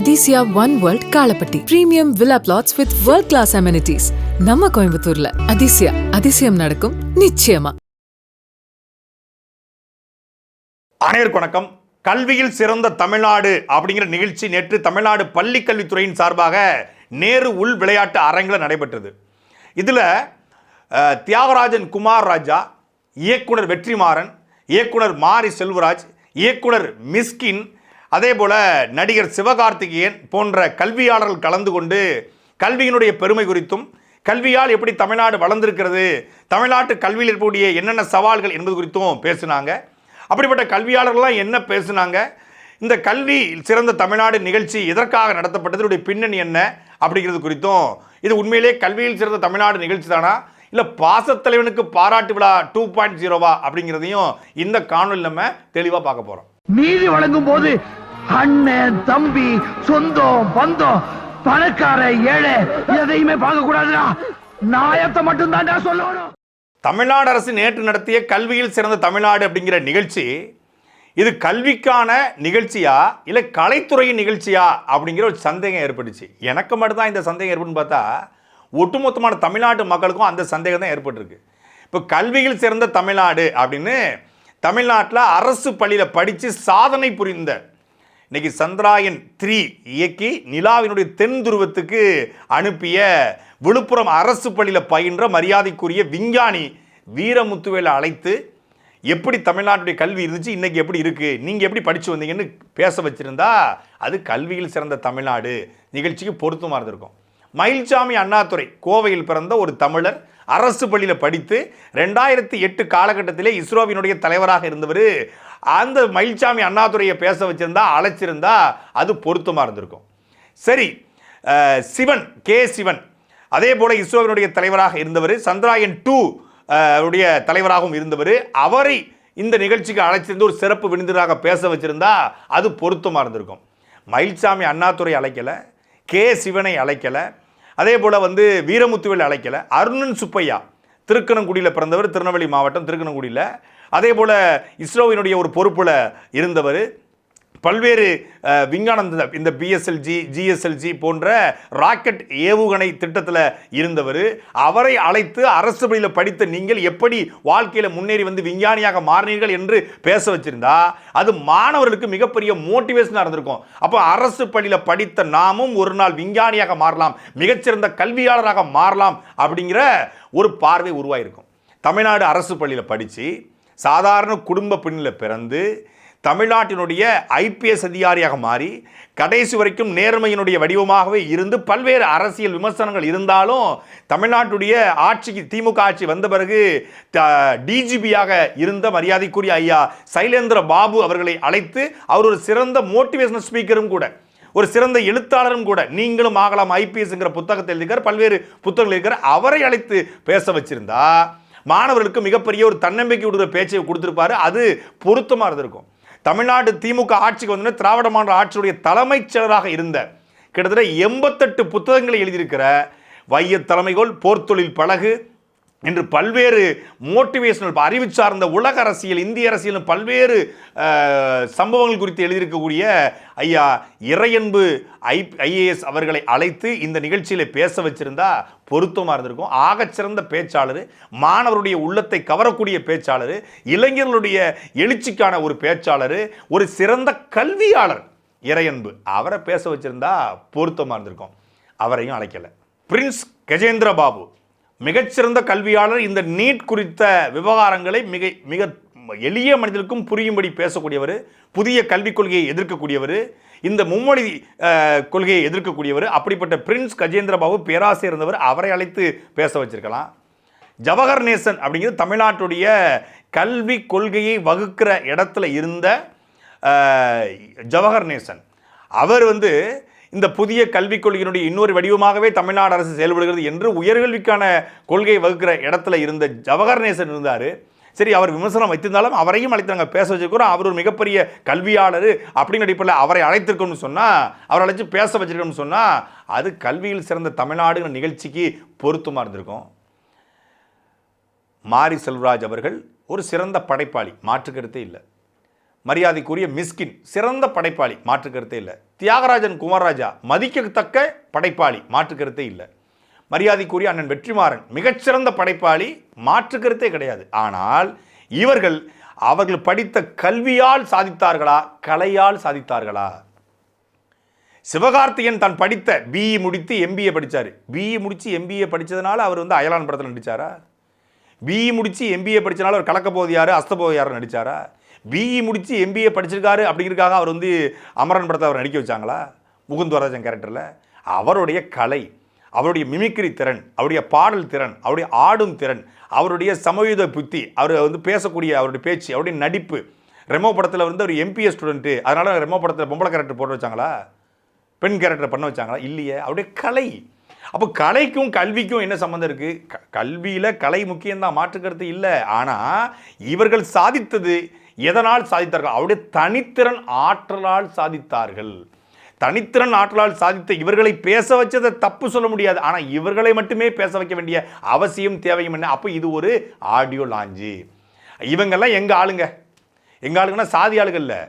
Athisaya one world Kalapatti premium villa plots with world class amenities நம்ம கோயம்புத்தூர்ல. அதிசயா அதிசயம் நடக்கும் நிச்சயமா. அனைவருக்கு வணக்கம். கல்வியில் சிறந்த தமிழ்நாடு அப்படிங்கிற நிகழ்ச்சி நேற்று தமிழ்நாடு பள்ளி கல்வித்துறையின் சார்பாக நேரு உள் விளையாட்டு அரங்கில் நடைபெற்றது. இதில் தியாகராஜன் குமார் ராஜா இயக்குனர் வெற்றிமாறன் இயக்குனர் மாரி செல்வராஜ் இயக்குனர் மிஸ்கின் அதே போல் நடிகர் சிவகார்த்திகேயன் போன்ற கல்வியாளர்கள் கலந்து கொண்டு கல்வியினுடைய பெருமை குறித்தும் கல்வியால் எப்படி தமிழ்நாடு வளர்ந்திருக்கிறது தமிழ்நாட்டு கல்வியில் இருக்கக்கூடிய என்னென்ன சவால்கள் என்பது குறித்தும் பேசினாங்க. அப்படிப்பட்ட கல்வியாளர்கள்லாம் என்ன பேசினாங்க? இந்த கல்வி சிறந்த தமிழ்நாடு நிகழ்ச்சி எதற்காக நடத்தப்பட்டதனுடைய பின்னணி என்ன அப்படிங்கிறது குறித்தும் இது உண்மையிலே கல்வியில் சிறந்த தமிழ்நாடு நிகழ்ச்சி தானா? இல்லை பாசத்தலைவனுக்கு பாராட்டு விழா டூ பாயிண்ட் ஜீரோவா அப்படிங்கிறதையும் இந்த காணொலி நம்ம தெளிவாக பார்க்க போகிறோம் நீதி வழங்கும் போது அண்ணன் தம்பி சொந்தம் பந்தம் பணக்கார ஏழை எதையுமே பார்க்க கூடாதுடா. நாயத்தை மட்டும் சொல்லணும். தமிழ்நாடு அரசு நேற்று நடத்திய கல்வியில் சிறந்த தமிழ்நாடு அப்படிங்கிற நிகழ்ச்சி இது கல்விக்கான நிகழ்ச்சியா இல்லை கலைத்துறையின் நிகழ்ச்சியா அப்படிங்கிற ஒரு சந்தேகம் ஏற்பட்டுச்சு. எனக்கு மட்டும்தான் இந்த சந்தேகம் ஏற்படுன்னு பார்த்தா ஒட்டுமொத்தமான தமிழ்நாட்டு மக்களுக்கும் அந்த சந்தேகம் தான் ஏற்பட்டிருக்கு. இப்போ கல்வியில் சிறந்த தமிழ்நாடு அப்படின்னு தமிழ்நாட்டில் அரசு பள்ளியில் படித்து சாதனை புரிந்த இன்னைக்கு சந்திராயன் த்ரீ இயக்கி நிலாவினுடைய தென் துருவத்துக்கு அனுப்பிய விழுப்புரம் அரசு பள்ளியில் பயின்ற மரியாதைக்குரிய விஞ்ஞானி வீரமுத்துவேலை அழைத்து எப்படி தமிழ்நாட்டுடைய கல்வி இருந்துச்சு? இன்னைக்கு எப்படி இருக்குது நீங்கள் எப்படி படித்து வந்தீங்கன்னு பேச வச்சுருந்தா அது கல்வியில் சிறந்த தமிழ்நாடு. நிகழ்ச்சிக்கு பொருத்தமாக இருந்திருக்கும். மயில்சாமி அண்ணாதுரை கோவையில் பிறந்த ஒரு தமிழர் அரசு பள்ளியில் படித்து ரெண்டாயிரத்தி எட்டு காலகட்டத்திலே இஸ்ரோவினுடைய தலைவராக இருந்தவர் அந்த மயில்சாமி அண்ணாதுரையை பேச வச்சிருந்தா அழைச்சிருந்தா அது பொருத்தமாக இருந்திருக்கும். சரி சிவன் கே சிவன் அதே போல் இஸ்ரோவினுடைய தலைவராக இருந்தவர் சந்திராயன் டூ உடைய தலைவராகவும் இருந்தவர் அவரை இந்த நிகழ்ச்சிக்கு அழைச்சிருந்து ஒரு சிறப்பு விருந்தினராக பேச வச்சிருந்தா அது பொருத்தமாக இருந்திருக்கும். மயில்சாமி அண்ணாதுரை அழைக்கலை கே சிவனை அழைக்கலை அதே போல் வந்து வீரமுத்துவேல் அழைக்கலை. அருணன் சுப்பையா திருக்கணங்குடியில் பிறந்தவர். திருநெல்வேலி மாவட்டம் திருக்கணங்குடியில். அதே போல் இஸ்ரோவினுடைய ஒரு பொறுப்பில் இருந்தவர். பல்வேறு விஞ்ஞானம் இந்த- இந்த பிஎஸ்எல்ஜி ஜிஎஸ்எல்ஜி போன்ற ராக்கெட் ஏவுகணை திட்டத்தில் இருந்தவர் அவரை அழைத்து அரசு பள்ளியில் படித்த நீங்கள் எப்படி வாழ்க்கையில் முன்னேறி வந்து விஞ்ஞானியாக மாறினீர்கள் என்று பேச வச்சிருந்தா அது மாணவர்களுக்கு மிகப்பெரிய மோட்டிவேஷனாக இருந்திருக்கும். அப்போ அரசு பள்ளியில் படித்த நாமும் ஒரு நாள் விஞ்ஞானியாக மாறலாம் மிகச்சிறந்த கல்வியாளராக மாறலாம் அப்படிங்கிற ஒரு பார்வை உருவாயிருக்கும். தமிழ்நாடு அரசு பள்ளியில் படித்து சாதாரண குடும்ப பின்னில் பிறந்து தமிழ்நாட்டினுடைய ஐபிஎஸ் அதிகாரியாக மாறி கடைசி வரைக்கும் நேர்மையினுடைய வடிவமாகவே இருந்து பல்வேறு அரசியல் விமர்சனங்கள் இருந்தாலும் தமிழ்நாட்டுடைய ஆட்சிக்கு திமுக ஆட்சி வந்த பிறகு டிஜிபியாக இருந்த மரியாதைக்குரிய ஐயா சைலேந்திர பாபு அவர்களை அழைத்து அவர் ஒரு சிறந்த மோட்டிவேஷனல் ஸ்பீக்கரும் கூட ஒரு சிறந்த எழுத்தாளரும் கூட நீங்களும் ஆகலாம் ஐபிஎஸ்ங்கிற புத்தகத்தை எழுதிக்கிறார் பல்வேறு புத்தகங்கள் இருக்கிற அவரை அழைத்து பேச வச்சிருந்தா மாணவர்களுக்கு மிகப்பெரிய ஒரு தன்னம்பிக்கை விடுற பேச்சை கொடுத்துருப்பாரு. அது பொருத்தமாக இருந்திருக்கும். தமிழ்நாடு திமுக ஆட்சிக்கு வந்தோடனே திராவிட மாநில ஆட்சியுடைய தலைமைச் செயலராக இருந்த கிட்டத்தட்ட எண்பத்தெட்டு புத்தகங்களை எழுதியிருக்கிற வைய தலைமைகோள் போர்த்தொழில் பழகு என்று பல்வேறு மோட்டிவேஷனல் அறிவு சார்ந்த உலக அரசியல் இந்திய அரசியல் பல்வேறு சம்பவங்கள் குறித்து எழுதியிருக்கக்கூடிய ஐயா இறையன்பு ஐ ஐஏஎஸ் அவர்களை அழைத்து இந்த நிகழ்ச்சியில் பேச வச்சிருந்தா பொருத்தமாக இருந்திருக்கும். ஆகச்சிறந்த பேச்சாளர் மாணவருடைய உள்ளத்தை கவரக்கூடிய பேச்சாளர் இளைஞர்களுடைய எழுச்சிக்கான ஒரு பேச்சாளர் ஒரு சிறந்த கல்வியாளர் இறையன்பு. அவரை பேச வச்சிருந்தா பொருத்தமாக இருந்திருக்கும். அவரையும் அழைக்கலை. பிரின்ஸ் கஜேந்திர பாபு மிகச்சிறந்த கல்வியாளர். இந்த நீட் குறித்த விவகாரங்களை மிக மிக எளிய மனிதனுக்கும் புரியும்படி பேசக்கூடியவர் புதிய கல்விக் கொள்கையை எதிர்க்கக்கூடியவர் இந்த மும்மொழி கொள்கையை எதிர்க்கக்கூடியவர் அப்படிப்பட்ட பிரின்ஸ் கஜேந்திரபாபு பேராசிரியர் இருந்தவர் அவரை அழைத்து பேச வச்சிருக்கலாம். ஜவஹர் நேசன் அப்படிங்கிறது தமிழ்நாட்டுடைய கல்வி கொள்கையை வகுக்கிற இடத்துல இருந்த ஜவஹர் நேசன். அவர் வந்து இந்த புதிய கல்விக் கொள்கையினுடைய இன்னொரு வடிவமாகவே தமிழ்நாடு அரசு செயல்படுகிறது என்று உயர்கல்விக்கான கொள்கையை வகுக்கிற இடத்துல இருந்த ஜவஹர் நேசன் இருந்தார். சரி அவர் விமர்சனம் வைத்திருந்தாலும் அவரையும் அழைத்து நாங்கள் பேச வச்சிருக்கிறோம். அவர் ஒரு மிகப்பெரிய கல்வியாளர் அப்படிங்கிற அடிப்படையில் அவரை அழைத்திருக்கோம்னு சொன்னால் அவரை அழைச்சி பேச வச்சிருக்கோம்னு சொன்னால் அது கல்வியில் சிறந்த தமிழ்நாடுங்கிற நிகழ்ச்சிக்கு பொருத்தமாக இருந்திருக்கும். மாரி செல்வராஜ் அவர்கள் ஒரு சிறந்த படைப்பாளி மாற்று கருத்தே இல்லை. மரியாதைக்குரிய மிஸ்கின் சிறந்த படைப்பாளி. மாற்று கருத்தே இல்லை. தியாகராஜன் குமாரராஜா மதிக்கத்தக்க படைப்பாளி. மாற்று கருத்தே இல்லை. மரியாதைக்குரிய அண்ணன் வெற்றிமாறன் மிகச்சிறந்த படைப்பாளி. மாற்று கருத்தே கிடையாது. ஆனால் இவர்கள் அவர்கள் படித்த கல்வியால் சாதித்தார்களா? கலையால் சாதித்தார்களா? சிவகார்த்திகேயன் தான் படித்த பிஇ முடித்து எம்பிஏ படித்தார் பிஇ முடித்து எம்பிஏ படித்ததுனால அவர் வந்து அயலான் படத்தில் நடித்தாரா பிஇ முடித்து எம்பிஏ படித்தனால அவர் கலக்க போது யாரு அஸ்த போது பிஇ முடித்து எம்பிஏ படிச்சிருக்காரு அப்படிங்கிறதுக்காக அவர் வந்து அமரன் படத்தை அவர் நடிக்க வச்சாங்களா? முகுந்த் வரராஜன் கேரக்டரில் அவருடைய கலை அவருடைய மிமிக்ரி திறன் அவருடைய பாடல் திறன் அவருடைய ஆடும் திறன் அவருடைய சமயுத புத்தி அவர் வந்து பேசக்கூடிய அவருடைய பேச்சு அவருடைய நடிப்பு. ரெமோ படத்தில் வந்து அவர் எம்பிஏ ஸ்டூடெண்ட்டு அதனால் ரெமோ படத்தில் பொம்பளை கேரக்டர் போட்டு வச்சாங்களா? பெண் கேரக்டர் பண்ண வச்சாங்களா? இல்லையே அவருடைய கலை. அப்போ கலைக்கும் கல்விக்கும் என்ன சம்மந்தம் இருக்குது க கல்வியில் கலை முக்கியம்தான் மாற்றுக்கிறது இல்லை. ஆனால் இவர்கள் சாதித்தது எதனால் சாதித்தார்கள்? அவருடைய தனித்திறன் ஆற்றலால் சாதித்தார்கள். தனித்திறன் ஆற்றலால் சாதித்த இவர்களை பேச வச்சதை தப்பு சொல்ல முடியாது. ஆனால் இவர்களை மட்டுமே பேச வைக்க வேண்டிய அவசியம் தேவையும் என்ன? அப்போ இது ஒரு ஆடியோ லாஞ்சு. இவங்கெல்லாம் எங்கள் ஆளுங்க? எங்கள் ஆளுங்கன்னா சாதி ஆளுகள் இல்லை.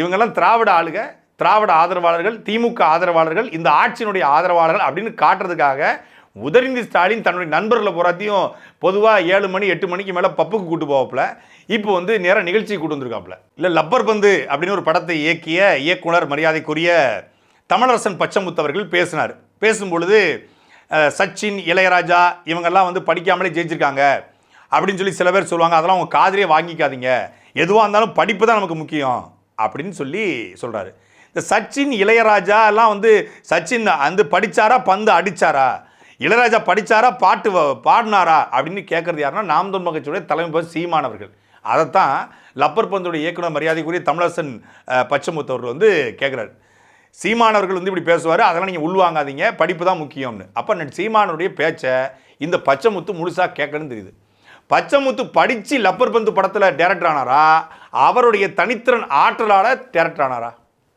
இவங்கெல்லாம் திராவிட ஆளுங்க திராவிட ஆதரவாளர்கள் திமுக ஆதரவாளர்கள் இந்த ஆட்சியினுடைய ஆதரவாளர்கள் அப்படின்னு காட்டுறதுக்காக உதயநிதி ஸ்டாலின் தன்னுடைய நண்பர்களை பூராத்தையும் பொதுவாக ஏழு மணி எட்டு மணிக்கு மேலே பப்புக்கு கூட்டு போவாப்புல. இப்போ வந்து நேராக நிகழ்ச்சி கூட்டு வந்திருக்காப்புல. இல்லை லப்பர் பந்து அப்படின்னு ஒரு படத்தை இயக்கிய இயக்குனர் மரியாதைக்குரிய தமிழரசன் பச்சமுத்தவர்கள் பேசினார். பேசும்பொழுது சச்சின் இளையராஜா இவங்கெல்லாம் வந்து படிக்காமலே ஜெயிச்சிருக்காங்க அப்படின்னு சொல்லி சில பேர் சொல்லுவாங்க. அதெல்லாம் உங்கள் காதிலே வாங்கிக்காதீங்க. எதுவாக இருந்தாலும் படிப்பு தான் நமக்கு முக்கியம் அப்படின்னு சொல்லி சொல்கிறாரு இந்த சச்சின் இளையராஜா எல்லாம் வந்து சச்சின் அந்த படிச்சாரா பந்து அடிச்சாரா? இளையராஜா படிச்சாரா பாட்டு வ- பாடினாரா அப்படின்னு கேட்குறது யாருன்னா நாம் தொன்ம தலைமை பொறுப்பு சீமானவர்கள் அதைத்தான் லப்பர் பந்தோடைய இயக்குனர் மரியாதைக்குரிய தமிழரசன் பச்சமுத்து பச்சமுத்தவர்கள் வந்து கேட்குறாரு சீமானவர்கள் வந்து இப்படி பேசுவார் அதெல்லாம் நீங்கள் உள்வாங்காதீங்க படிப்பு தான் முக்கியம்னு. அப்போ சீமானுடைய பேச்சை இந்த பச்சைமுத்து முழுசாக கேட்கணும்னு தெரியுது. பச்சைமுத்து படித்து லப்பர் பந்து படத்தில் டேரக்டர் ஆனாரா அவருடைய தனித்திறன் ஆற்றலால் டேரக்டர் ஆனாரா?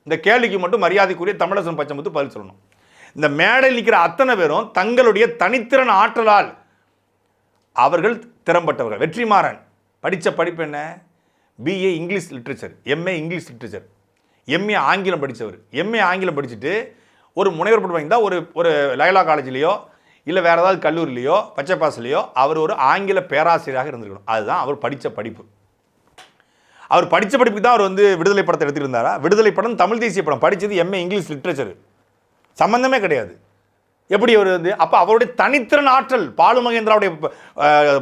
இந்த கேள்விக்கு மட்டும் மரியாதைக்குரிய தமிழரசன் பச்சைமுத்து பதில் சொல்லணும். இந்த மேடையில் நிற்கிற அத்தனை பேரும் தங்களுடைய தனித்திறன் ஆற்றலால் அவர்கள் திறம்பட்டவர்கள். வெற்றிமாறன். படித்த படிப்பு என்ன? BA English literature MA English literature MA ஆங்கிலம் படித்தவர். எம்ஏ ஆங்கிலம் படிச்சுட்டு ஒரு முனைவர் பட்டம் வாங்கியிருந்தா ஒரு ஒரு லயலா காலேஜ்லேயோ இல்லை வேறு ஏதாவது கல்லூரிலேயோ பச்சைப்பாஸ்லேயோ அவர் ஒரு ஆங்கில பேராசிரியராக இருந்திருக்கணும். அதுதான் அவர் படித்த படிப்பு. அவர் படித்த படிப்புக்கு தான் அவர் வந்து விடுதலை படத்தை எடுத்துகிட்டு இருந்தாரா? விடுதலை படம் தமிழ் தேசிய படம். படித்தது எம்ஏ இங்கிலீஷ் லிட்ரேச்சர் சம்பந்தமே கிடையாது. எப்படி அவர் வந்து அப்போ அவருடைய தனித்திறன் ஆற்றல் பாலு மகேந்திராவுடைய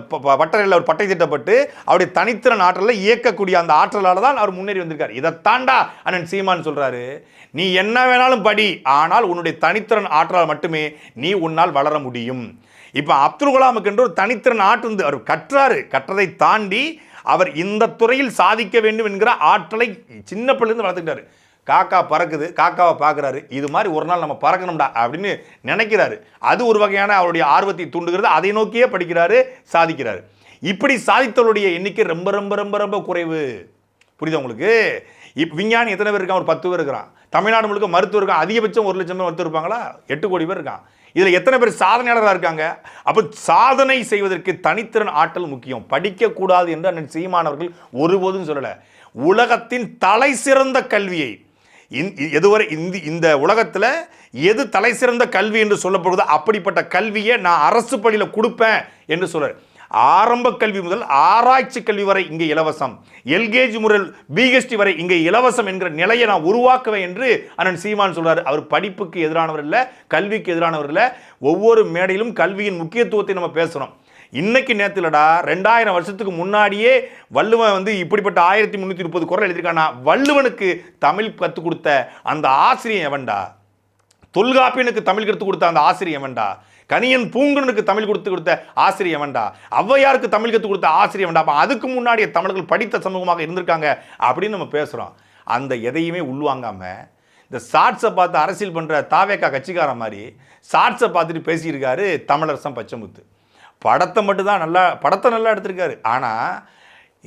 ப- ப- பட்டறையில் அவர் பட்டை திட்டப்பட்டு அவருடைய தனித்திறன் ஆற்றலில் இயக்கக்கூடிய அந்த ஆற்றலால் தான் அவர் முன்னேறி வந்திருக்கார். இதை தாண்டா அண்ணன் சீமான் சொல்கிறாரு நீ என்ன வேணாலும் படி ஆனால் உன்னுடைய தனித்திறன் ஆற்றலால் மட்டுமே நீ உன்னால் வளர முடியும். இப்போ அப்துல் கலாமுக்கு என்று ஒரு தனித்திறன் ஆற்று அவர் கற்றாரு கற்றதை தாண்டி அவர் இந்த துறையில் சாதிக்க வேண்டும் என்கிற ஆற்றலை சின்ன பிள்ளைலேருந்து வளர்த்துக்கிட்டாரு. காக்கா பறக்குது காக்காவை பார்க்குறாரு இது மாதிரி ஒரு நாள் நம்ம பறக்கணும்டா அப்படின்னு நினைக்கிறாரு. அது ஒரு வகையான அவருடைய ஆர்வத்தை தூண்டுகிறது அதை நோக்கியே படிக்கிறாரு சாதிக்கிறாரு. இப்படி சாதித்தவருடைய எண்ணிக்கை ரொம்ப ரொம்ப ரொம்ப ரொம்ப குறைவு. புரியுதா உங்களுக்கு? இப்போ விஞ்ஞானி எத்தனை பேர் இருக்கான்? ஒரு பத்து பேர் இருக்கிறான் தமிழ்நாடு முழுக்க மருத்துவர் இருக்கான். அதிகபட்சம் ஒரு லட்சம் பேர் மருத்துவர் இருப்பாங்களா? எட்டு கோடி பேர் இருக்கான். இதில் எத்தனை பேர் சாதனையாளராக இருக்காங்க? அப்போ சாதனை செய்வதற்கு தனித்திறன் ஆற்றல் முக்கியம். படிக்கக்கூடாது என்று அண்ணன் சீமானவர்கள் ஒருபோதும் சொல்லலை. உலகத்தின் தலை சிறந்த கல்வியை எதுவரை இந்த இந்த உலகத்தில் எது தலை சிறந்த கல்வி என்று சொல்லப்படுதோ அப்படிப்பட்ட கல்வியை நான் அரசு பள்ளியில் கொடுப்பேன் என்று சொல்றாரு. ஆரம்ப கல்வி முதல் ஆராய்ச்சி கல்வி வரை இங்கே இலவசம். எல்கேஜி முதல் பிஹெச்டி வரை இங்கே இலவசம் என்கிற நிலையை நான் உருவாக்குவேன் என்று அண்ணன் சீமான் சொல்றாரு. அவர் படிப்புக்கு எதிரானவர் இல்லை கல்விக்கு எதிரானவர் இல்லை. ஒவ்வொரு மேடையிலும் கல்வியின் முக்கியத்துவத்தை நம்ம பேசுகிறோம் இன்னைக்கு நேத்துலடா ரெண்டாயிரம் வருஷத்துக்கு முன்னாடியே வள்ளுவன் வந்து இப்படிப்பட்ட ஆயிரத்தி முந்நூற்றி முப்பது குரல் எழுதியிருக்கானா வள்ளுவனுக்கு தமிழ் கற்றுக் கொடுத்த அந்த ஆசிரியர் எவன்டா? தொல்காப்பியனுக்கு தமிழ் கற்றுக் கொடுத்த அந்த ஆசிரியர் எவன்டா? கணியன் பூங்குனனுக்கு தமிழ் கொடுத்து கொடுத்த ஆசிரியர் எவன்டா? ஔவையாருக்கு தமிழ் கற்றுக் கொடுத்த ஆசிரியர் எவன்டா? அப்போ அதுக்கு முன்னாடியே தமிழர்கள் படித்த சமூகமாக இருந்திருக்காங்க அப்படின்னு நம்ம பேசுகிறோம் அந்த எதையுமே உள்வாங்காம இந்த ஷார்ட்ஸை பார்த்து அரசியல் பண்ணுற தாவேக்கா கட்சிக்காரன் மாதிரி ஷார்ட்ஸை பார்த்துட்டு பேசியிருக்காரு தமிழரசன் பச்சமுத்து. படத்தை மட்டும்தான் நல்லா படத்தை நல்லா எடுத்திருக்காரு. ஆனால்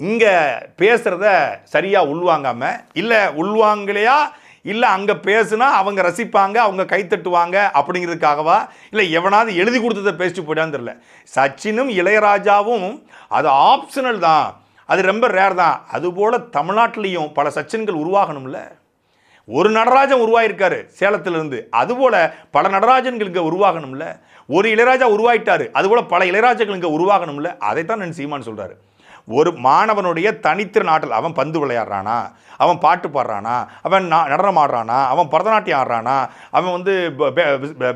இங்கே பேசுகிறத சரியாக உள்வாங்காமல் இல்லை உள்வாங்கலையா இல்லை அங்கே பேசுனா அவங்க ரசிப்பாங்க அவங்க கைத்தட்டுவாங்க அப்படிங்கிறதுக்காகவா இல்லை எவனாவது எழுதி கொடுத்ததை பேசிட்டு போயிட்டான்னு தெரில சச்சினும் இளையராஜாவும் அது ஆப்ஷனல் தான். அது ரொம்ப ரேர் தான். அதுபோல் தமிழ்நாட்டிலையும் பல சச்சின்கள் உருவாகணும்ல. ஒரு நடராஜன் உருவாயிருக்காரு சேலத்திலிருந்து. அதுபோல பல நடராஜன்கள் இங்கே உருவாகணும்ல. ஒரு இளையராஜா உருவாயிட்டாரு அதுபோல பல இளையராஜாக்கள் இங்கே உருவாகணும்ல. அதைத்தான் நான் சீமான் சொல்கிறாரு ஒரு மாணவனுடைய தனித்திறன் ஆற்றல் அவன் பந்து விளையாடுறானா அவன் பாட்டு பாடுறானா அவன் நடனம் ஆடுறானா அவன் பரதநாட்டியம் ஆடுறானா அவன் வந்து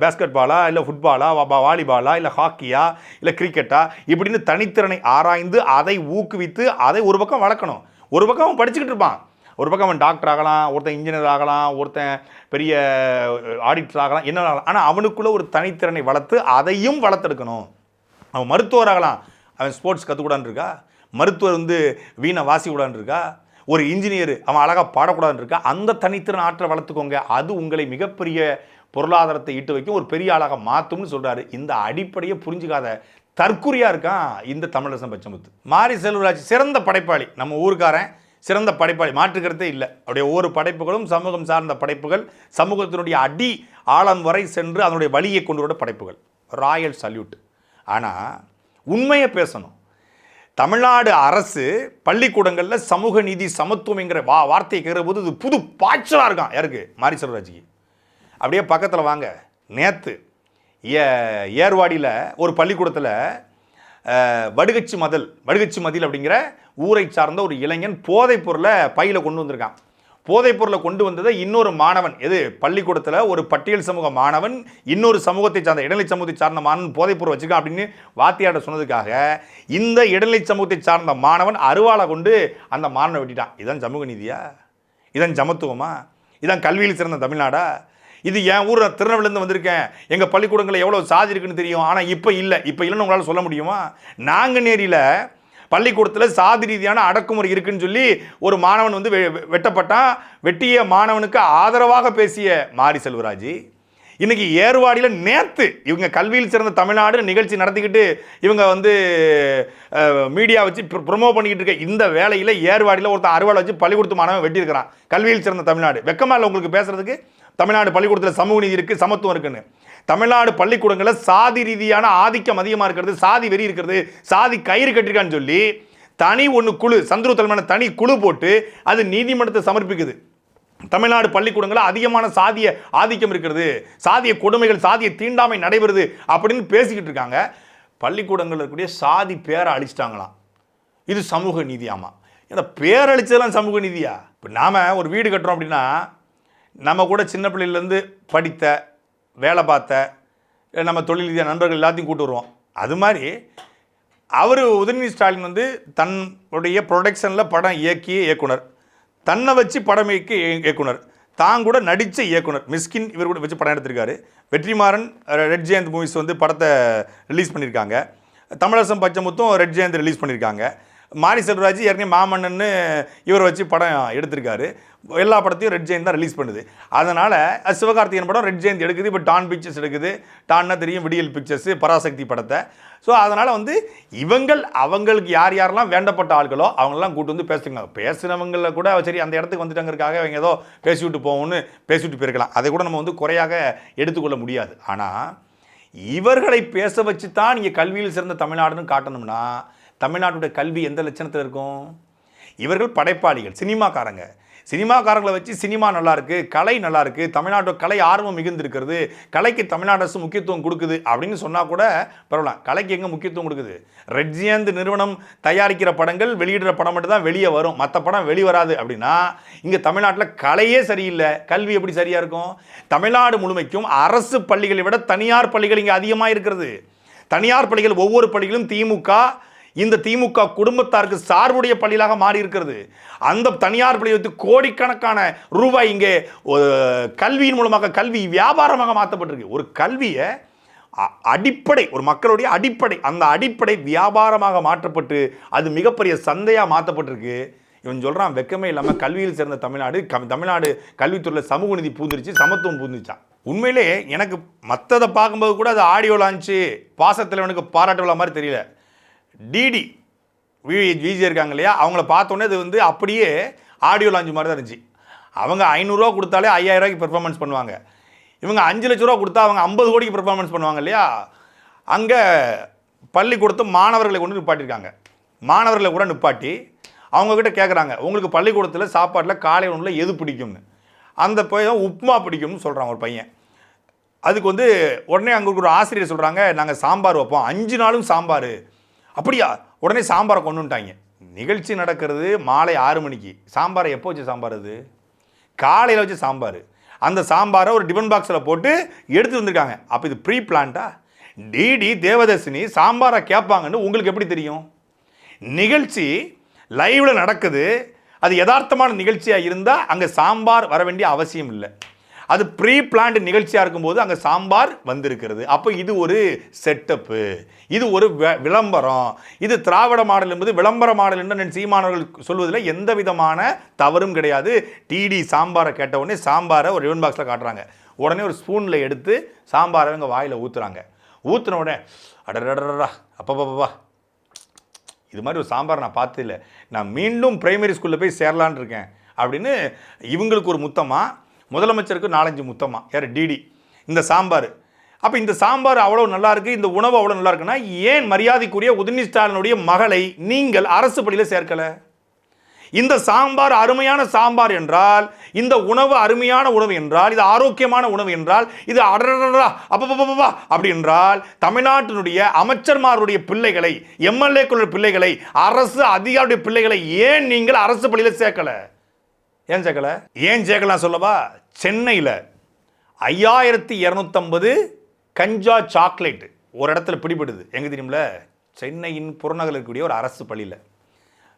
பேஸ்கெட் பாலா இல்லை ஃபுட்பாலா வாலிபாலா இல்லை ஹாக்கியா இல்லை கிரிக்கெட்டா இப்படின்னு தனித்திறனை ஆராய்ந்து அதை ஊக்குவித்து அதை ஒரு பக்கம் வளர்க்கணும். ஒரு பக்கம் அவன் படிச்சுக்கிட்டு இருப்பான். ஒரு பக்கம் அவன் டாக்டர் ஆகலாம் ஒருத்தன் இன்ஜினியர் ஆகலாம் ஒருத்தன் பெரிய ஆடிட்டர் ஆகலாம் என்ன ஆகலாம். ஆனால் அவனுக்குள்ளே ஒரு தனித்திறனை வளர்த்து அதையும் வளர்த்தெடுக்கணும். அவன் மருத்துவர் ஆகலாம். அவன் ஸ்போர்ட்ஸ் கற்றுக்கூடான்னு இருக்கா மருத்துவர் வந்து வீணை வாசிக்கூடான்னு இருக்கா ஒரு இன்ஜினியர் அவன் அழகாக பாடக்கூடாதுன்னு இருக்கா அந்த தனித்திறன் ஆற்றலை வளர்த்துக்கோங்க. அது உங்களை மிகப்பெரிய பொருளாதாரத்தை ஈட்டு வைக்கும் ஒரு பெரிய ஆளாக மாற்றும்னு சொல்கிறாரு இந்த அடிப்படையை புரிஞ்சுக்காத தற்குறியாக இருக்கான் இந்த தமிழரசன் பச்சமுத்து. மாரி செல்வராஜ் சிறந்த படைப்பாளி. நம்ம ஊருக்காரன் சிறந்த படைப்பாளி மாற்றுக்கிறதே இல்லை. அவருடைய ஒவ்வொரு படைப்புகளும் சமூகம் சார்ந்த படைப்புகள் சமூகத்தினுடைய அடி ஆழம் வரை சென்று அதனுடைய வழியை கொண்டு வர படைப்புகள். ராயல் சல்யூட் ஆனால் உண்மையை பேசணும். தமிழ்நாடு அரசு பள்ளிக்கூடங்களில் சமூக நீதி சமத்துவம்ங்கிற வா வார்த்தையை கேட்குற போது இது புது பாய்ச்சலாக இருக்கான் யாருக்கு? மாரி செல்வராஜிக்கு. அப்படியே பக்கத்தில் வாங்க. நேற்று ஏ ஏர்வாடியில் ஒரு பள்ளிக்கூடத்தில் வடுகச்சி மதல் வடுகச்சி மதில் அப்படிங்கிற ஊரை சார்ந்த ஒரு இளைஞன் போதைப் பொருளை பையில் கொண்டு வந்திருக்கான். போதைப் பொருளை கொண்டு வந்ததை இன்னொரு மாணவன் எது? பள்ளிக்கூடத்தில் ஒரு பட்டியல் சமூக மாணவன் இன்னொரு சமூகத்தை சார்ந்த இடைநிலை சமூகத்தை சார்ந்த மாணவன் போதைப் பொருள் வச்சிருக்கான் அப்படின்னு வாத்தியாட சொன்னதுக்காக இந்த இடைநிலை சமூகத்தை சார்ந்த மாணவன் அருவாளை கொண்டு அந்த மாணவனை வெட்டிட்டான். இதான் சமூக நீதியா? இதான் சமத்துவமா? இதான் கல்வியில் சிறந்த தமிழ்நாடா? இது என் ஊர் நான் வந்திருக்கேன். எங்கள் பள்ளிக்கூடங்களில் எவ்வளோ சாதி இருக்குன்னு தெரியும். ஆனால் இப்போ இல்லை. இப்போ இல்லைன்னு உங்களால் சொல்ல முடியுமா? நாங்கள் நேரில் பள்ளிக்கூடத்தில் சாதி ரீதியான அடக்குமுறை இருக்குன்னு சொல்லி ஒரு மாணவன் வந்து வெ- வெட்டப்பட்டான். வெட்டிய மாணவனுக்கு ஆதரவாக பேசிய மாரி செல்வராஜ் இன்றைக்கி ஏர்வாடியில் நேற்று இவங்க கல்வியில் சிறந்த தமிழ்நாடு நிகழ்ச்சி நடத்திக்கிட்டு இவங்க வந்து மீடியா வச்சு ப்ரொமோ பண்ணிக்கிட்டு இருக்க இந்த வேலையில் ஏர்வாடியில் ஒருத்தன் அறுவாள் வச்சு பள்ளிக்கூடத்து மாணவன் வெட்டியிருக்கிறான். கல்வியில் சிறந்த தமிழ்நாடு. வெக்கமாக இல்லை உங்களுக்கு பேசுறதுக்கு? தமிழ்நாடு பள்ளிக்கூடத்தில் சமூக நீதி இருக்குது சமத்துவம் இருக்குன்னு. தமிழ்நாடு பள்ளிக்கூடங்களில் சாதி ரீதியான ஆதிக்கம் அதிகமாக இருக்கிறது சாதி வெறி இருக்கிறது சாதி கயிறு கட்டிருக்கான்னு சொல்லி தனி ஒன்று குழு சந்துரு தலைமையான தனி குழு போட்டு அது நீதிமன்றத்தை சமர்ப்பிக்குது. தமிழ்நாடு பள்ளிக்கூடங்களில் அதிகமான சாதிய ஆதிக்கம் இருக்கிறது சாதிய கொடுமைகள் சாதிய தீண்டாமை நடைபெறுது அப்படின்னு பேசிக்கிட்டு இருக்காங்க. பள்ளிக்கூடங்களில் இருக்கக்கூடிய சாதி பேரை அழிச்சிட்டாங்களாம். இது சமூக நீதியாமா? இந்த பேரழிச்சதெல்லாம் சமூக நீதியா? இப்போ நாம் ஒரு வீடு கட்டுறோம் அப்படின்னா நம்ம கூட சின்ன பிள்ளையிலேருந்து படித்த வேலை பார்த்த நம்ம தொழில் ரீதியாக நண்பர்கள் எல்லாத்தையும் கூட்டு வருவோம். அது மாதிரி அவர் உதயநிதி ஸ்டாலின் வந்து தன்னுடைய ப்ரொடக்ஷனில் படம் இயக்கிய இயக்குனர். தன்னை வச்சு படம் இயக்கிய இயக்குனர். தான் கூட நடித்த இயக்குனர். மிஸ்கின் இவர் கூட வச்சு படம் எடுத்திருக்காரு. வெற்றிமாறன் ரெட் ஜெயந்த் மூவிஸ் வந்து படத்தை ரிலீஸ் பண்ணியிருக்காங்க. தமிழரசம் பச்சமுத்தும் ரெட் ஜெயந்த் ரிலீஸ் பண்ணியிருக்காங்க. மாரி செல்வராஜ் ஏற்கனவே மாமன்னன்னு இவரை வச்சு படம் எடுத்திருக்காரு. எல்லா படத்தையும் ரெட் ஜெயின் தான் ரிலீஸ் பண்ணுது. அதனால் சிவகார்த்திகேயன் படம் ரெட் ஜெயந்த் எடுக்குது. இப்போ டான் பிக்சர்ஸ் எடுக்குது. டான்னா தெரியும் விடியல் பிக்சர்ஸ் பராசக்தி படத்தை. ஸோ அதனால் வந்து இவங்கள் அவங்களுக்கு யார் யாரெல்லாம் வேண்டப்பட்ட ஆட்களோ அவங்களெல்லாம் கூட்டு வந்து பேசுங்க. பேசுனவங்கள கூட சரி அந்த இடத்துக்கு வந்துட்டாங்கிறதுக்காக அவங்க ஏதோ பேசிவிட்டு போவோம்னு பேசிவிட்டு போயிருக்கலாம். அதை கூட நம்ம வந்து குறையாக எடுத்துக்கொள்ள முடியாது. ஆனால் இவர்களை பேச வச்சு தான் நீங்கள் கல்வியில் சிறந்த தமிழ்நாடுன்னு காட்டணும்னா தமிழ்நாட்டுடைய கல்வி எந்த லட்சணத்தில் இருக்கும்? இவர்கள் படைப்பாளிகள் சினிமாக்காரங்க. சினிமாக்காரங்களை வச்சு சினிமா நல்லாயிருக்கு கலை நல்லா இருக்கு தமிழ்நாட்டோட கலை ஆர்வம் மிகுந்திருக்கிறது கலைக்கு தமிழ்நாடு அரசு முக்கியத்துவம் கொடுக்குது அப்படின்னு சொன்னால் கூட பரவாயில்ல கலைக்கு எங்கே முக்கியத்துவம் கொடுக்குது? ரெட்ஜியந்த் நிறுவனம் தயாரிக்கிற படங்கள் வெளியிடுற படம் மட்டும் தான் வெளியே வரும். மற்ற படம் வெளிவராது அப்படின்னா இங்கே தமிழ்நாட்டில் கலையே சரியில்லை. கல்வி எப்படி சரியாக இருக்கும்? தமிழ்நாடு முழுமைக்கும் அரசு பள்ளிகளை விட தனியார் பள்ளிகள் இங்கே அதிகமாக இருக்கிறது தனியார் பள்ளிகள் ஒவ்வொரு பள்ளிகளும் திமுக இந்த திமுக குடும்பத்தாருக்கு சார்புடைய பள்ளிகளாக மாறி இருக்கிறது அந்த தனியார் பள்ளியை வைத்து கோடிக்கணக்கான ரூபாய் இங்கே கல்வியின் மூலமாக கல்வி வியாபாரமாக மாற்றப்பட்டிருக்கு. ஒரு கல்வியை அடிப்படை ஒரு மக்களுடைய அடிப்படை அந்த அடிப்படை வியாபாரமாக மாற்றப்பட்டு அது மிகப்பெரிய சந்தையாக மாற்றப்பட்டிருக்கு. இவன் சொல்கிறான் வெக்கமே இல்லாமல் கல்வியில் சேர்ந்த தமிழ்நாடு கம் தமிழ்நாடு கல்வித்துறையில் சமூக நிதி பூந்துருச்சு சமத்துவம் பூந்துச்சான் உண்மையிலே எனக்கு மற்றதை பார்க்கும்போது கூட அது ஆடியோ லான்ச்சு பாசத்திலவனுக்கு பாராட்டு விழா மாதிரி தெரியல. டிடி விஜி இருக்காங்க இல்லையா? அவங்கள பார்த்தோன்னே இது வந்து அப்படியே ஆடியோ லான்ச் மாதிரி தான் இருந்துச்சு. அவங்க ஐநூறுரூவா கொடுத்தாலே ஐயாயிரம் ரூபாய்க்கு பெர்ஃபார்மன்ஸ் பண்ணுவாங்க. இவங்க அஞ்சு லட்ச ரூபா கொடுத்தா அவங்க ஐம்பது கோடிக்கு பெர்ஃபார்மன்ஸ் பண்ணுவாங்க இல்லையா? அங்கே பள்ளிக்கூடத்து மாணவர்களை கொண்டு நிப்பாட்டியிருக்காங்க. மாணவர்களை கூட நிப்பாட்டி அவங்கக்கிட்ட கேட்குறாங்க உங்களுக்கு பள்ளிக்கூடத்தில் சாப்பாட்டில் காலை உணவில் எது பிடிக்கும்னு? அந்த பையன் உப்புமா பிடிக்கும்னு சொல்கிறான் ஒரு பையன். அதுக்கு வந்து உடனே அங்கே ஒரு ஆசிரியர் சொல்கிறாங்க நாங்கள் சாம்பார் வைப்போம். அஞ்சு நாளும் சாம்பார். அப்படியா? உடனே சாம்பாரை கொண்டு வந்துட்டாங்க. நிகழ்ச்சி நடக்கிறது மாலை ஆறு மணிக்கு. சாம்பாரை எப்போ வச்சு சாம்பார் அது? காலையில் வச்சு சாம்பார். அந்த சாம்பாரை ஒரு டிஃபன் பாக்ஸில் போட்டு எடுத்து வந்திருக்காங்க. அப்போ இது ப்ரீ பிளான்ட்டா டிடி தேவதர்ஷினி சாம்பாரை கேட்பாங்கன்னு உங்களுக்கு எப்படி தெரியும்? நிகழ்ச்சி லைவில் நடக்குது. அது யதார்த்தமான நிகழ்ச்சியாக இருந்தால் அங்கே சாம்பார் வர வேண்டிய அவசியம் இல்லை. அது ப்ரீ பிளான்டு நிகழ்ச்சியாக இருக்கும்போது அங்கே சாம்பார் வந்திருக்கிறது. அப்போ இது ஒரு செட்டப்பு இது ஒரு விளம்பரம். இது திராவிட மாடல் என்பது விளம்பர மாடல் என்று சீமானவர்கள் சொல்வதில் எந்த விதமான தவறும் கிடையாது. டிடி சாம்பாரை கேட்ட உடனே சாம்பாரை ஒரு ரிவன் பாக்ஸில் காட்டுறாங்க. உடனே ஒரு ஸ்பூனில் எடுத்து சாம்பாரை அவங்க வாயில் ஊற்றுறாங்க ஊற்றுன உடனே அடடடடா அப்பப்பா இது மாதிரி ஒரு சாம்பார் நான் பார்த்ததில்ல. நான் மீண்டும் பிரைமரி ஸ்கூலில் போய் சேரலான்னு இருக்கேன். அப்படின்னு இவங்களுக்கு ஒரு முத்தமாக முதலமைச்சருக்கு நாலஞ்சு முத்தமாக யார்? டிடி இந்த சாம்பார். அப்போ இந்த சாம்பார் அவ்வளோ நல்லா இருக்குது இந்த உணவு அவ்வளோ நல்லா இருக்குன்னா ஏன் மரியாதைக்குரிய உதயநிதி ஸ்டாலினுடைய மகளை நீங்கள் அரசு பள்ளியில் சேர்க்கலை? இந்த சாம்பார் அருமையான சாம்பார் என்றால் இந்த உணவு அருமையான உணவு என்றால் இது ஆரோக்கியமான உணவு என்றால் இது அடடடா அப்பப்பா அப்படி என்றால் தமிழ்நாட்டினுடைய அமைச்சர்மாருடைய பிள்ளைகளை எம்எல்ஏக்களுடைய பிள்ளைகளை அரசு அதிகாரியுடைய பிள்ளைகளை ஏன் நீங்கள் அரசு பள்ளியில் சேர்க்கல? ஏன் சேர்க்கல? ஏன் சேர்க்கலாம் சொல்லவா? சென்னையில் ஐயாயிரத்தி இரநூத்தம்பது கஞ்சா சாக்லேட் ஒரு இடத்துல பிடிபடுது. எங்கே தெரியுமில சென்னையின் புறநகரில் இருக்கக்கூடிய ஒரு அரசு பள்ளியில்.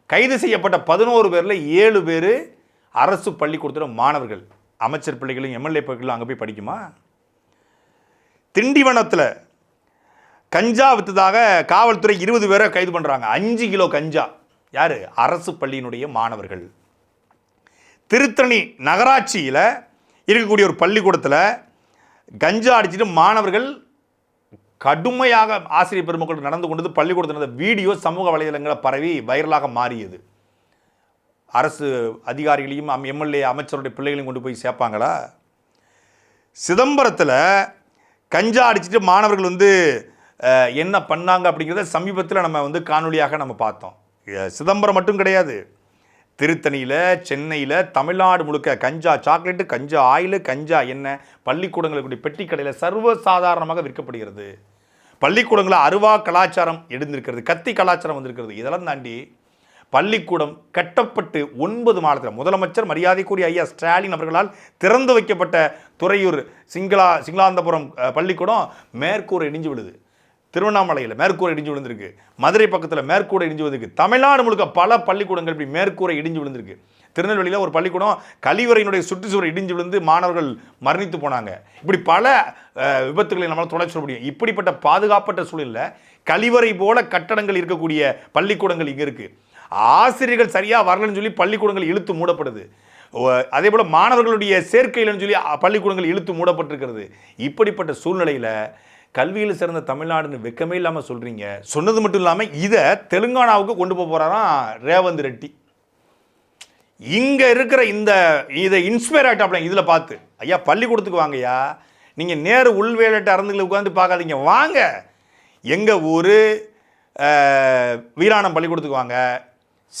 கைது செய்யப்பட்ட பதினோரு பேரில் ஏழு பேர் அரசு பள்ளிக்கூடத்தில் மாணவர்கள். அமைச்சர் பிள்ளைகளும் எம்எல்ஏ பிள்ளைகளும் அங்கே போய் படிக்குமா? திண்டிவனத்தில் கஞ்சா விற்றதாக காவல்துறை இருபது பேரை கைது பண்ணுறாங்க அஞ்சு கிலோ கஞ்சா. யார்? அரசு பள்ளியினுடைய மாணவர்கள். திருத்தணி நகராட்சியில் இருக்கக்கூடிய ஒரு பள்ளிக்கூடத்தில் கஞ்சா அடிச்சிட்டு மாணவர்கள் கடுமையாக ஆசிரியர் பெருமக்கள் நடந்து கொண்டது பள்ளிக்கூடத்தில் நடந்த வீடியோ சமூக வலைதளங்களை பரவி வைரலாக மாறியது. அரசு அதிகாரிகளையும் அம் எம்எல்ஏ அமைச்சருடைய பிள்ளைகளையும் கொண்டு போய் சேர்ப்பாங்களா? சிதம்பரத்தில் கஞ்சா அடிச்சிட்டு மாணவர்கள் வந்து என்ன பண்ணாங்க அப்படிங்கிறத சமீபத்தில் நம்ம வந்து காணொலியாக நம்ம பார்த்தோம். சிதம்பரம் மட்டும் கிடையாது. திருத்தணியில் சென்னையில் தமிழ்நாடு முழுக்க கஞ்சா சாக்லேட்டு கஞ்சா ஆயில் கஞ்சா எண்ணெய் பள்ளிக்கூடங்களுக்கு பெட்டி கடையில் சர்வசாதாரணமாக விற்கப்படுகிறது. பள்ளிக்கூடங்களில் அருவா கலாச்சாரம் எழுந்திருக்கிறது கத்தி கலாச்சாரம் வந்திருக்கிறது. இதெல்லாம் தாண்டி பள்ளிக்கூடம் கட்டப்பட்டு ஒன்பது மாதத்தில் முதலமைச்சர் மரியாதைக்குரிய ஐயா ஸ்டாலின் அவர்களால் திறந்து வைக்கப்பட்ட துறையூர் சிங்களா சிங்களாந்தபுரம் பள்ளிக்கூடம் மேற்கூரை இடிஞ்சு விழுது. திருவண்ணாமலையில் மேற்கூரை இடிஞ்சு விழுந்திருக்கு. மதுரை பக்கத்தில் மேற்கூரை இடிஞ்சு விழுந்திருக்கு. தமிழ்நாடு முழுக்க பல பள்ளிக்கூடங்கள் இப்படி மேற்கூரை இடிஞ்சு விழுந்திருக்கு. திருநெல்வேலியில் ஒரு பள்ளிக்கூடம் கழிவறையினுடைய சுற்றுச்சுவர் இடிஞ்சு விழுந்து மாணவர்கள் மரணித்து போனாங்க. இப்படி பல விபத்துகளை நம்மளால் தொடர்ச்சி சொல்ல முடியும். இப்படிப்பட்ட பாதுகாப்பற்ற சூழலில் கழிவறை போல கட்டடங்கள் இருக்கக்கூடிய பள்ளிக்கூடங்கள் இங்கே இருக்குது ஆசிரியர்கள் சரியாக வரலன்னு சொல்லி பள்ளிக்கூடங்கள் இழுத்து மூடப்படுது. அதே போல் மாணவர்களுடைய சேர்க்கையில்னு சொல்லி பள்ளிக்கூடங்கள் இழுத்து மூடப்பட்டிருக்கிறது. இப்படிப்பட்ட சூழ்நிலையில் கல்வியில் சிறந்த தமிழ்நாடுன்னு வெக்கமே இல்லாமல் சொல்கிறீங்க சொன்னது மட்டும் இல்லாமல் இதை தெலுங்கானாவுக்கு கொண்டு போக போகிறாராம் ரேவந்த் ரெட்டி. இங்கே இருக்கிற இந்த இதை இன்ஸ்பயர் ஆகிட்டாப்ல இதில் பார்த்து. ஐயா பள்ளிக்கூடத்துக்கு வாங்கய்யா. நீங்கள் நேரு உள்வேலட்ட அறந்துகளை உட்காந்து பார்க்காதீங்க. வாங்க. எங்கள் ஊர் வீராணம் பள்ளிக்கூடத்துக்கு வாங்க.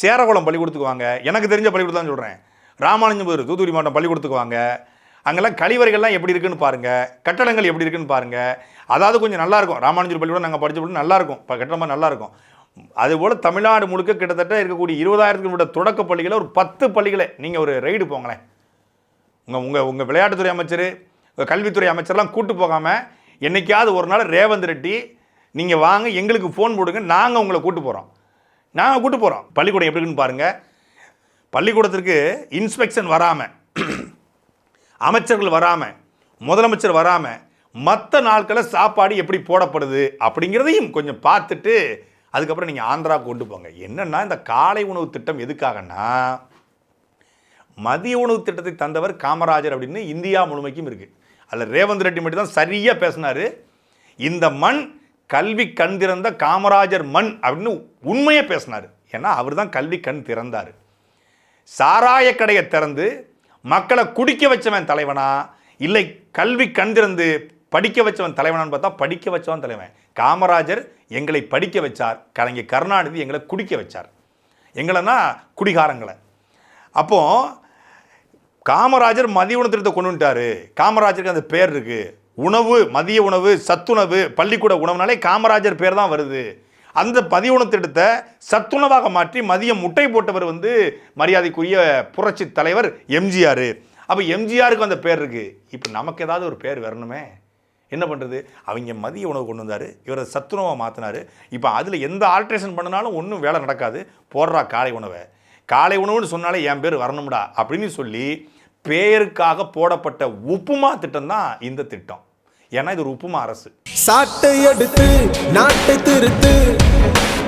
சேரகுளம் பள்ளிக்கூடத்துக்கு வாங்க. எனக்கு தெரிஞ்ச பள்ளிக்கூடத்தான் சொல்கிறேன் ராமானுஜபுரம் தூத்துக்குடி மாவட்டம் பள்ளிக்கூடத்துக்கு வாங்க. அங்கெல்லாம் கழிவறைகள்லாம் எப்படி இருக்குன்னு பாருங்கள் கட்டடங்கள் எப்படி இருக்குன்னு பாருங்கள் அதாவது கொஞ்சம் நல்லாயிருக்கும் ராமானுஜர் பள்ளியோட நாங்கள் படிச்ச பள்ளி நல்லா இருக்கும். இப்போ கட்டணமாக நல்லாயிருக்கும் அதுபோல் தமிழ்நாடு முழுக்க கிட்டத்தட்ட இருக்கக்கூடிய இருபதாயிரத்துக்கு விட தொடக்க பள்ளிகளை ஒரு பத்து பள்ளிகளை நீங்கள் ஒரு ரைடு போங்களேன். உங்கள் உங்கள் உங்கள் விளையாட்டுத்துறை அமைச்சர் உங்கள் கல்வித்துறை அமைச்சர்லாம் கூட்டு போகாமல் என்னைக்காவது ஒரு நாள் ரேவந்த் ரெட்டி நீங்கள் வாங்க எங்களுக்கு ஃபோன் போடுங்க நாங்கள் உங்களை கூட்டு போகிறோம் நாங்கள் கூட்டு போகிறோம் பள்ளிக்கூடம் எப்படி இருக்குன்னு பாருங்கள் பள்ளிக்கூடத்திற்கு இன்ஸ்பெக்ஷன் வராமல் அமைச்சர்கள் வராமல் முதலமைச்சர் வராமல் மற்ற நாட்களில் சாப்பாடு எப்படி போடப்படுது அப்படிங்கிறதையும் கொஞ்சம் பார்த்துட்டு அதுக்கப்புறம் நீங்கள் ஆந்திரா கொண்டு போங்க. என்னென்னா இந்த காலை உணவு திட்டம் எதுக்காகன்னா மதிய உணவு திட்டத்தை தந்தவர் காமராஜர் அப்படின்னு இந்தியா முழுமைக்கும் இருக்குது அதில் ரேவந்த் ரெட்டி மட்டும் தான் சரியாக பேசினார். இந்த மண் கல்வி கண் திறந்த காமராஜர் மண் அப்படின்னு உண்மையை பேசினார். ஏன்னா அவர் தான் கல்வி கண் திறந்தார். சாராய கடையை திறந்து மக்களை குடிக்க வச்சவன் தலைவனா? இல்லை கல்வி கண் திறந்து படிக்க வச்சவன் தலைவனான்னு பார்த்தா படிக்க வச்சவன் தலைவன். காமராஜர் எங்களை படிக்க வச்சார். கலைஞர் கருணாநிதி எங்களை குடிக்க வச்சார். எங்களைன்னா குடிகாரங்களை. அப்போ காமராஜர் மதிய உணவு திட்டத்தை கொண்டு வந்துட்டாரு. காமராஜருக்கு அந்த பேர் இருக்கு. உணவு மதிய உணவு சத்துணவு பள்ளிக்கூட உணவுனாலே காமராஜர் பேர் தான் வருது. அந்த மதிய திட்டத்தை சத்துணவாக மாற்றி மதியம் முட்டை போட்டவர் வந்து மரியாதைக்குரிய புரட்சி தலைவர் எம்ஜிஆர். அப்போ எம்ஜிஆருக்கு அந்த பேர் இருக்குது இப்போ நமக்கு ஏதாவது ஒரு பேர் வரணுமே? என்ன பண்ணுறது அவங்க மதிய உணவு கொண்டு வந்தார். இவரை சத்துணவை மாற்றினார் இப்போ அதில் எந்த ஆல்ட்ரேஷன் பண்ணினாலும் ஒன்றும் வேலை நடக்காது. போடுறா காலை உணவை. காலை உணவுன்னு சொன்னாலே என் பேர் வரணும்டா அப்படின்னு சொல்லி பேருக்காக போடப்பட்ட உப்புமா திட்டம் தான் இந்த திட்டம். ஏன்னா இது ஒரு உப்புமா அரசு. சாட்டை எடுத்து நாட்டை திருத்து.